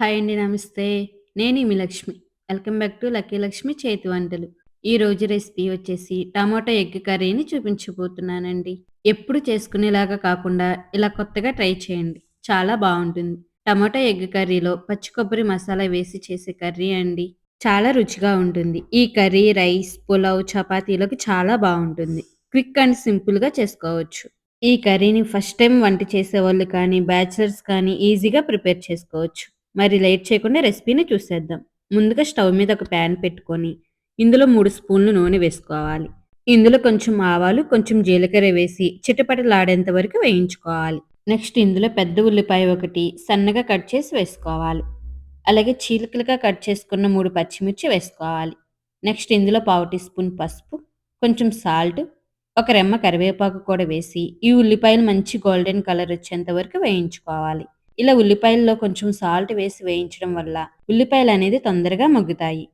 Hi అండి. నమస్తే. నేను మీ Lakshmi. Welcome back to lucky Lakshmi చేతి వంటలు. ఈ రోజు రెసిపీ వచ్చేసి టమాటో ఎగ్ కర్రీని చూపించబోతున్నానండి. ఎప్పుడు చేసుకునేలాగా కాకుండా ఇలా కొత్తగా ట్రై చేయండి. చాలా బాగుంటుంది టమాటో ఎగ్ కర్రీలో పచ్చి కొబ్బరి మసాలా వేసి చేసే కర్రీ అండి. చాలా రుచిగా ఉంటుంది. ఈ కర్రీ రైస్, పులావ్, చపాతీలకు చాలా బాగుంటుంది క్విక్ అండ్ సింపుల్‌గా చేసుకోవచ్చు. ఈ కర్రీని ఫస్ట్ టైం వంట చేసేవాళ్ళు కానీ, బ్యాచిలర్స్ కానీ ఈజీగా ప్రిపేర్ చేసుకోవచ్చు. మరి లేట్ చేయకుండా రెసిపీని చూసేద్దాం. ముందుగా స్టవ్ మీద ఒక ప్యాన్ పెట్టుకొని, ఇందులో మూడు స్పూన్లు నూనె వేసుకోవాలి. ఇందులో కొంచెం ఆవాలు, కొంచెం జీలకర్ర వేసి చిటపటలాడేంత వరకు వేయించుకోవాలి. నెక్స్ట్ ఇందులో పెద్ద ఉల్లిపాయ ఒకటి సన్నగా కట్ చేసి వేసుకోవాలి. అలాగే చీలికలుగా కట్ చేసుకున్న మూడు పచ్చిమిర్చి వేసుకోవాలి. నెక్స్ట్ ఇందులో పావు టీ స్పూన్ పసుపు, కొంచెం సాల్ట్, ఒక రెమ్మ కరివేపాకు కూడా వేసి ఈ ఉల్లిపాయలు మంచి గోల్డెన్ కలర్ వచ్చేంత వరకు వేయించుకోవాలి. ఇలా ఉల్లిపాయల్లో కొంచెం సాల్ట్ వేసి వేయించడం వల్ల ఉల్లిపాయలు అనేది తొందరగా మగ్గుతాయి.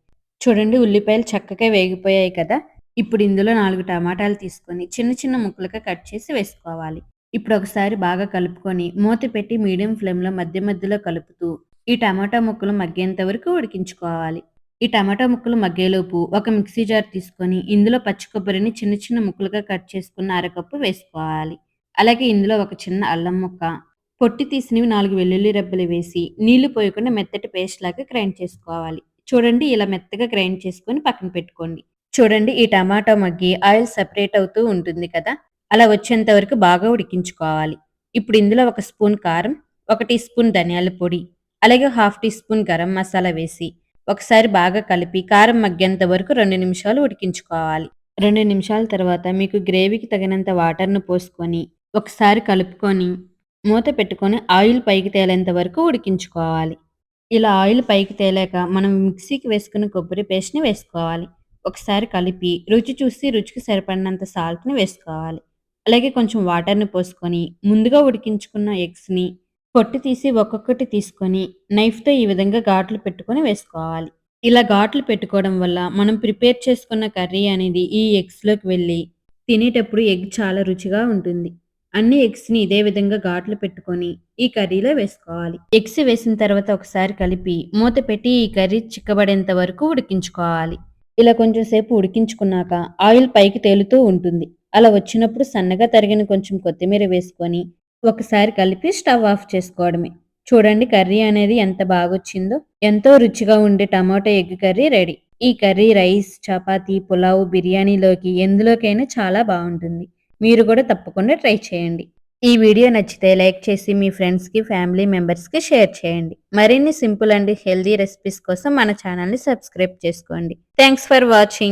చూడండి ఉల్లిపాయలు చక్కగా వేగిపోయాయి కదా! ఇప్పుడు ఇందులో నాలుగు టమాటాలు తీసుకొని చిన్న చిన్న ముక్కలుగా కట్ చేసి వేసుకోవాలి. ఇప్పుడు ఒకసారి బాగా కలుపుకొని మూత పెట్టి మీడియం ఫ్లేమ్‌లో మధ్య మధ్యలో కలుపుతూ ఈ టమాటా ముక్కలు మగ్గేంత వరకు ఉడికించుకోవాలి. ఈ టమాటా ముక్కలు మగ్గేలోపు ఒక మిక్సీ జార్ తీసుకొని ఇందులో పచ్చి కొబ్బరిని చిన్న చిన్న ముక్కలుగా కట్ చేసుకున్న అరకప్పు వేసుకోవాలి. అలాగే ఇందులో ఒక చిన్న అల్లం ముక్క, పొట్టి తీసినవి నాలుగు వెల్లుల్లి రెబ్బలు వేసి నీళ్ళు పోయకుండా మెత్తటి పేస్ట్ లాగా గ్రైండ్ చేసుకోవాలి. చూడండి ఇలా మెత్తగా గ్రైండ్ చేసుకొని పక్కన పెట్టుకోండి. చూడండి ఈ టమాటా మగ్గి ఆయిల్ సెపరేట్ అవుతూ ఉంటుంది కదా! అలా వచ్చేంత వరకు బాగా ఉడికించుకోవాలి. ఇప్పుడు ఇందులో ఒక స్పూన్ కారం, ఒక టీ స్పూన్ ధనియాల పొడి, అలాగే half teaspoon garam masala వేసి ఒకసారి బాగా కలిపి కారం మగ్గేంత వరకు రెండు నిమిషాలు ఉడికించుకోవాలి. రెండు నిమిషాల తర్వాత మీకు గ్రేవీకి తగినంత వాటర్‌ను పోసుకొని ఒకసారి కలుపుకొని మూత పెట్టుకొని ఆయిల్ పైకి తేలేంత వరకు ఉడికించుకోవాలి. ఇలా ఆయిల్ పైకి తేలాక మనం మిక్సీకి వేసుకున్న కొబ్బరి పేస్ట్‌ని వేసుకోవాలి. ఒకసారి కలిపి రుచి చూసి రుచికి సరిపడినంత సాల్ట్‌ని వేసుకోవాలి. అలాగే కొంచెం వాటర్‌ని పోసుకొని ముందుగా ఉడికించుకున్న ఎగ్స్‌ని పొట్టు తీసి ఒక్కొక్కటి తీసుకొని నైఫ్‌తో ఈ విధంగా ఘాట్లు పెట్టుకొని వేసుకోవాలి. ఇలా ఘాట్లు పెట్టుకోవడం వల్ల మనం ప్రిపేర్ చేసుకున్న కర్రీ అనేది ఈ ఎగ్స్‌లోకి వెళ్ళి తినేటప్పుడు ఎగ్ చాలా రుచిగా ఉంటుంది. అన్ని ఎగ్స్‌ని ఇదే విధంగా ఘాట్లు పెట్టుకొని ఈ కర్రీలో వేసుకోవాలి. ఎగ్స్ వేసిన తర్వాత ఒకసారి కలిపి మూత పెట్టి ఈ కర్రీ చిక్కబడేంత వరకు ఉడికించుకోవాలి. ఇలా కొంచెం సేపు ఉడికించుకున్నాక ఆయిల్ పైకి తేలుతూ ఉంటుంది. అలా వచ్చినప్పుడు సన్నగా తరిగిన కొంచెం కొత్తిమీర వేసుకొని ఒకసారి కలిపి స్టవ్ ఆఫ్ చేసుకోవడమే. చూడండి కర్రీ అనేది ఎంత బాగొచ్చిందో. ఎంతో రుచిగా ఉండే టమాటో ఎగ్ కర్రీ రెడీ. ఈ కర్రీ రైస్, చపాతీ, పులావ్, బిర్యానీలోకి ఎందులోకైనా చాలా బాగుంటుంది మీరు కూడా తప్పకుండా ట్రై చేయండి. ఈ వీడియో నచ్చితే లైక్ చేసి మీ ఫ్రెండ్స్‌కి, ఫ్యామిలీ మెంబర్స్‌కి షేర్ చేయండి. మరిన్ని సింపుల్ అండ్ హెల్తీ రెసిపీస్ కోసం మన ఛానల్‌ని సబ్స్క్రైబ్ చేసుకోండి. Thanks for watching.